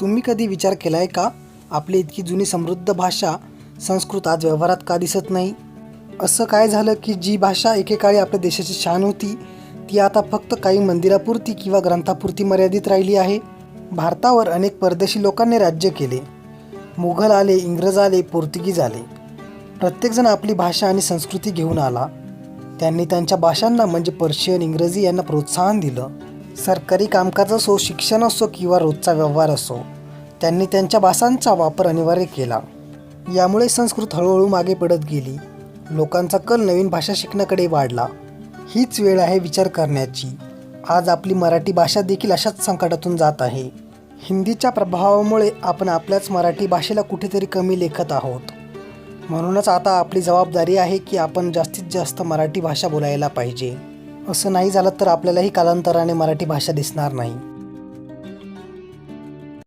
तुम्ही कधी विचार केला आहे का? आपली इतकी जुनी समृद्ध भाषा संस्कृत आज व्यवहारात का दिसत नाही? असं काय झालं की जी भाषा एकेकाळी आपल्या देशाची शान होती ती आता फक्त काही मंदिरापुरती किंवा ग्रंथापुरती मर्यादित राहिली आहे? भारतावर अनेक परदेशी लोकांनी राज्य केले. मुघल आले इंग्रज आले पोर्तुगीज आले. प्रत्येकजण आपली भाषा आणि संस्कृती घेऊन आला. त्यांनी त्यांच्या भाषांना म्हणजे पर्शियन इंग्रजी यांना प्रोत्साहन दिलं. सरकारी कामकाज असो शिक्षण असो किंवा रोजचा व्यवहार असो त्यांनी त्यांच्या भाषांचा वापर अनिवार्य केला. यामुळे संस्कृत हळूहळू मागे पडत गेली. लोकांचा कल नवीन भाषा शिकण्याकडे वाढला. हीच वेळ आहे विचार करण्याची. आज आपली मराठी भाषा देखील अशाच संकटातून जात आहे. हिंदीच्या प्रभावामुळे आपण आपल्याच मराठी भाषेला कुठेतरी कमी लेखत आहोत. म्हणूनच आता आपली जबाबदारी आहे की आपण जास्तीत जास्त मराठी भाषा बोलायला पाहिजे. असं नाही झालं तर आपल्यालाही कालांतराने मराठी भाषा दिसणार नाही.